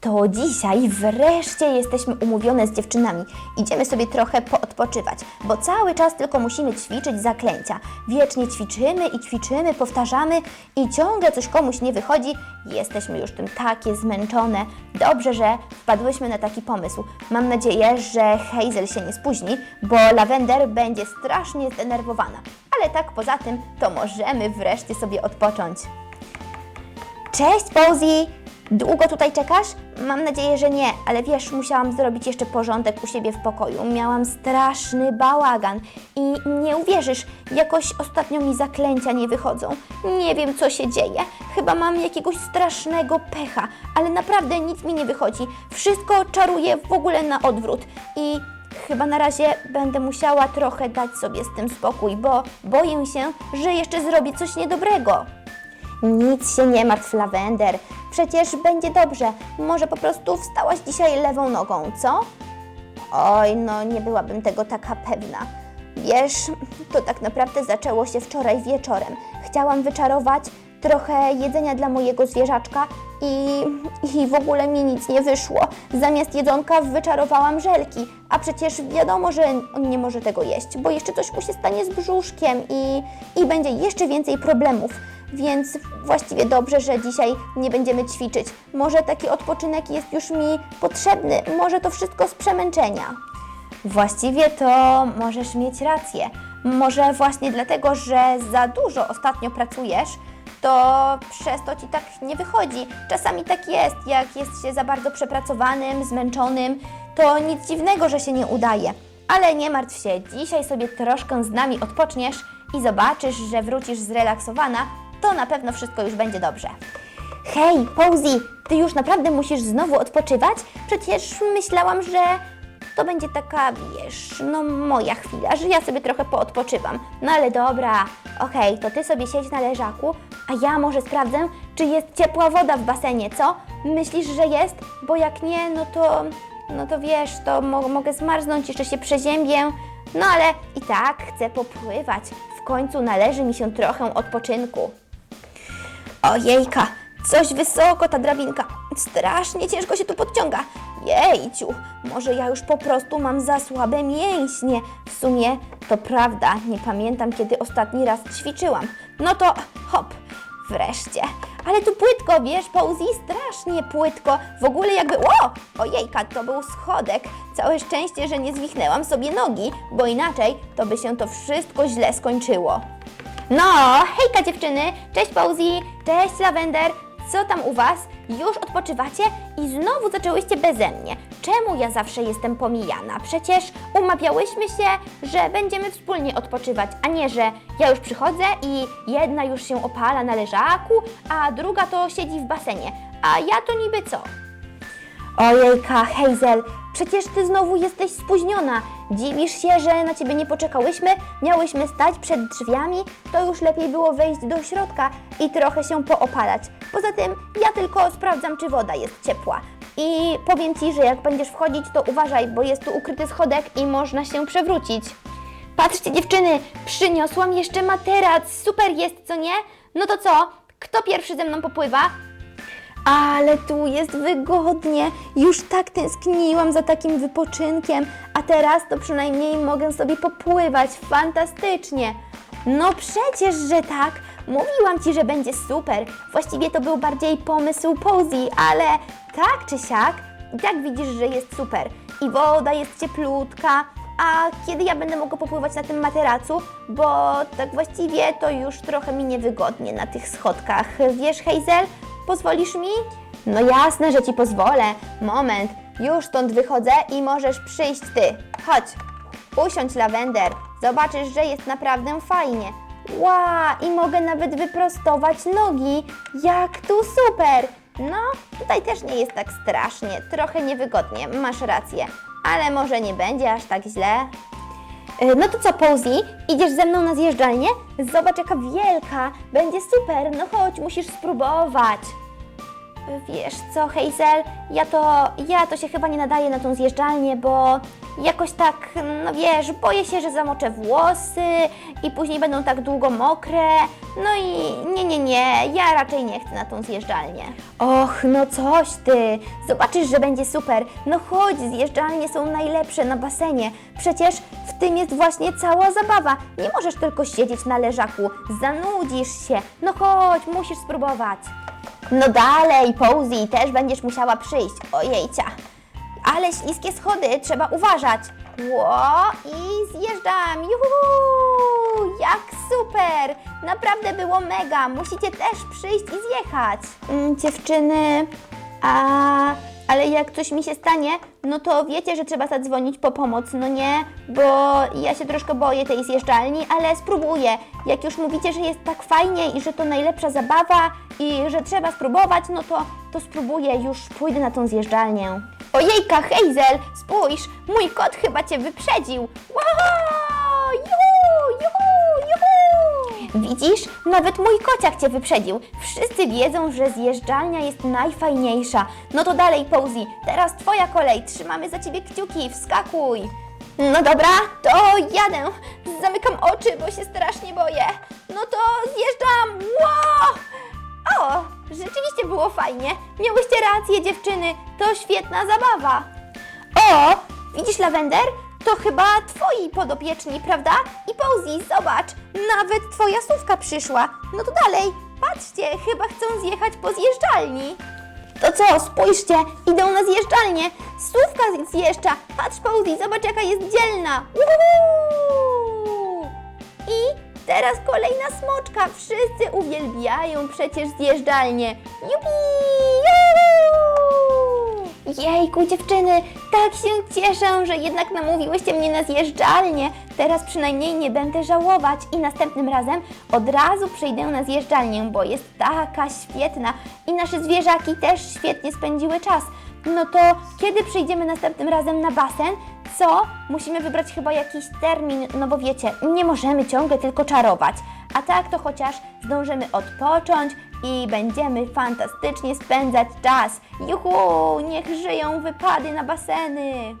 To dzisiaj wreszcie jesteśmy umówione z dziewczynami. Idziemy sobie trochę poodpoczywać, bo cały czas tylko musimy ćwiczyć zaklęcia. Wiecznie ćwiczymy i ćwiczymy, powtarzamy i ciągle coś komuś nie wychodzi. Jesteśmy już tym takie zmęczone. Dobrze, że wpadłyśmy na taki pomysł. Mam nadzieję, że Hazel się nie spóźni, bo Lavender będzie strasznie zdenerwowana. Ale tak poza tym, to możemy wreszcie sobie odpocząć. Cześć, Posy! Długo tutaj czekasz? Mam nadzieję, że nie, ale wiesz, musiałam zrobić jeszcze porządek u siebie w pokoju. Miałam straszny bałagan i nie uwierzysz, jakoś ostatnio mi zaklęcia nie wychodzą. Nie wiem, co się dzieje. Chyba mam jakiegoś strasznego pecha, ale naprawdę nic mi nie wychodzi. Wszystko czaruję w ogóle na odwrót i Chyba na razie będę musiała trochę dać sobie z tym spokój, bo boję się, że jeszcze zrobię coś niedobrego. Nic się nie martw, Lavender. Przecież będzie dobrze. Może po prostu wstałaś dzisiaj lewą nogą, co? Oj, no nie byłabym tego taka pewna. Wiesz, to tak naprawdę zaczęło się wczoraj wieczorem. Chciałam wyczarować trochę jedzenia dla mojego zwierzaczka i, i w ogóle mi nic nie wyszło. Zamiast jedzonka wyczarowałam żelki, a przecież wiadomo, że on nie może tego jeść, bo jeszcze coś mu się stanie z brzuszkiem i, i będzie jeszcze więcej problemów. Więc właściwie dobrze, że dzisiaj nie będziemy ćwiczyć. Może taki odpoczynek jest już mi potrzebny, może to wszystko z przemęczenia. Właściwie to możesz mieć rację. Może właśnie dlatego, że za dużo ostatnio pracujesz, to przez to ci tak nie wychodzi. Czasami tak jest, jak jest się za bardzo przepracowanym, zmęczonym, to nic dziwnego, że się nie udaje. Ale nie martw się, dzisiaj sobie troszkę z nami odpoczniesz i zobaczysz, że wrócisz zrelaksowana, to na pewno wszystko już będzie dobrze. Hej, Posy, ty już naprawdę musisz znowu odpoczywać? Przecież myślałam, że to będzie taka, wiesz, no moja chwila, że ja sobie trochę poodpoczywam. No ale dobra, okej, to ty sobie siedź na leżaku, a ja może sprawdzę, czy jest ciepła woda w basenie, co? Myślisz, że jest? Bo jak nie, no to, no to wiesz, to mo mogę zmarznąć, jeszcze się przeziębię. No ale i tak chcę popływać. W końcu należy mi się trochę odpoczynku. Ojejka, coś wysoko ta drabinka. Strasznie ciężko się tu podciąga. Jejciu, może ja już po prostu mam za słabe mięśnie. W sumie to prawda, nie pamiętam kiedy ostatni raz ćwiczyłam. No to hop, wreszcie. Ale tu płytko, wiesz, Posy, strasznie płytko. W ogóle jakby, o, ojejka, to był schodek. Całe szczęście, że nie zwichnęłam sobie nogi, bo inaczej to by się to wszystko źle skończyło. No, hejka dziewczyny, cześć Posy, cześć Lavender, co tam u Was? Już odpoczywacie i znowu zaczęłyście beze mnie. Czemu ja zawsze jestem pomijana? Przecież umawiałyśmy się, że będziemy wspólnie odpoczywać, a nie, że ja już przychodzę i jedna już się opala na leżaku, a druga to siedzi w basenie. A ja to niby co? Ojejka, Hazel, przecież ty znowu jesteś spóźniona. Dziwisz się, że na ciebie nie poczekałyśmy? Miałyśmy stać przed drzwiami? To już lepiej było wejść do środka i trochę się poopalać. Poza tym, ja tylko sprawdzam, czy woda jest ciepła. I powiem ci, że jak będziesz wchodzić, to uważaj, bo jest tu ukryty schodek i można się przewrócić. Patrzcie, dziewczyny, przyniosłam jeszcze materac. Super jest, co nie? No to co? Kto pierwszy ze mną popływa? Ale tu jest wygodnie. Już tak tęskniłam za takim wypoczynkiem, a teraz to przynajmniej mogę sobie popływać fantastycznie. No przecież, że tak. Mówiłam ci, że będzie super. Właściwie to był bardziej pomysł Posy, ale tak czy siak, i tak widzisz, że jest super. I woda jest cieplutka. A kiedy ja będę mogła popływać na tym materacu? Bo tak właściwie to już trochę mi niewygodnie na tych schodkach. Wiesz, Hazel? Pozwolisz mi? No jasne, że ci pozwolę. Moment, już stąd wychodzę i możesz przyjść ty. Chodź, usiądź Lavender. Zobaczysz, że jest naprawdę fajnie. Ła, i mogę nawet wyprostować nogi. Jak tu super! No, tutaj też nie jest tak strasznie, trochę niewygodnie, masz rację. Ale może nie będzie aż tak źle. E, No to co, Posy? Idziesz ze mną na zjeżdżalnię? Zobacz, jaka wielka! Będzie super! No chodź, musisz spróbować! Wiesz co, Hazel? Ja to, ja to się chyba nie nadaję na tą zjeżdżalnię, bo jakoś tak, no wiesz, boję się, że zamoczę włosy i później będą tak długo mokre. No i nie, nie, nie, ja raczej nie chcę na tą zjeżdżalnię. Och, no coś ty, zobaczysz, że będzie super. No chodź, zjeżdżalnie są najlepsze na basenie. Przecież w tym jest właśnie cała zabawa. Nie możesz tylko siedzieć na leżaku, zanudzisz się. No chodź, musisz spróbować. No dalej, Posey, też będziesz musiała przyjść. Ojejcia. Ale śliskie schody, trzeba uważać. Ło i zjeżdżam. Juhu! Jak super! Naprawdę było mega. Musicie też przyjść i zjechać. Mm, dziewczyny, a ale jak coś mi się stanie, no to wiecie, że trzeba zadzwonić po pomoc, no nie? Bo ja się troszkę boję tej zjeżdżalni, ale spróbuję. Jak już mówicie, że jest tak fajnie i że to najlepsza zabawa i że trzeba spróbować, no to, to spróbuję, już pójdę na tą zjeżdżalnię. Ojejka, Hazel, spójrz, mój kot chyba Cię wyprzedził. Wow! Widzisz? Nawet mój kociak Cię wyprzedził. Wszyscy wiedzą, że zjeżdżalnia jest najfajniejsza. No to dalej, Posey, teraz Twoja kolej. Trzymamy za Ciebie kciuki, wskakuj. No dobra, to jadę. Zamykam oczy, bo się strasznie boję. No to zjeżdżam. Wow! O, rzeczywiście było fajnie. Miałyście rację, dziewczyny. To świetna zabawa. O, widzisz Lavender? To chyba twoi podopieczni, prawda? I Posey, zobacz, nawet twoja słówka przyszła. No to dalej, patrzcie, chyba chcą zjechać po zjeżdżalni. To co, spójrzcie, idą na zjeżdżalnię. Słówka zjeżdża. Patrz, Posey, zobacz jaka jest dzielna. Uhu! I teraz kolejna smoczka. Wszyscy uwielbiają przecież zjeżdżalnię. Jupi! Jejku, dziewczyny, tak się cieszę, że jednak namówiłyście mnie na zjeżdżalnię. Teraz przynajmniej nie będę żałować i następnym razem od razu przyjdę na zjeżdżalnię, bo jest taka świetna i nasze zwierzaki też świetnie spędziły czas. No to kiedy przyjdziemy następnym razem na basen? Co? Musimy wybrać chyba jakiś termin, no bo wiecie, nie możemy ciągle tylko czarować. A tak to chociaż zdążymy odpocząć i będziemy fantastycznie spędzać czas. Juhu, niech żyją wypady na baseny.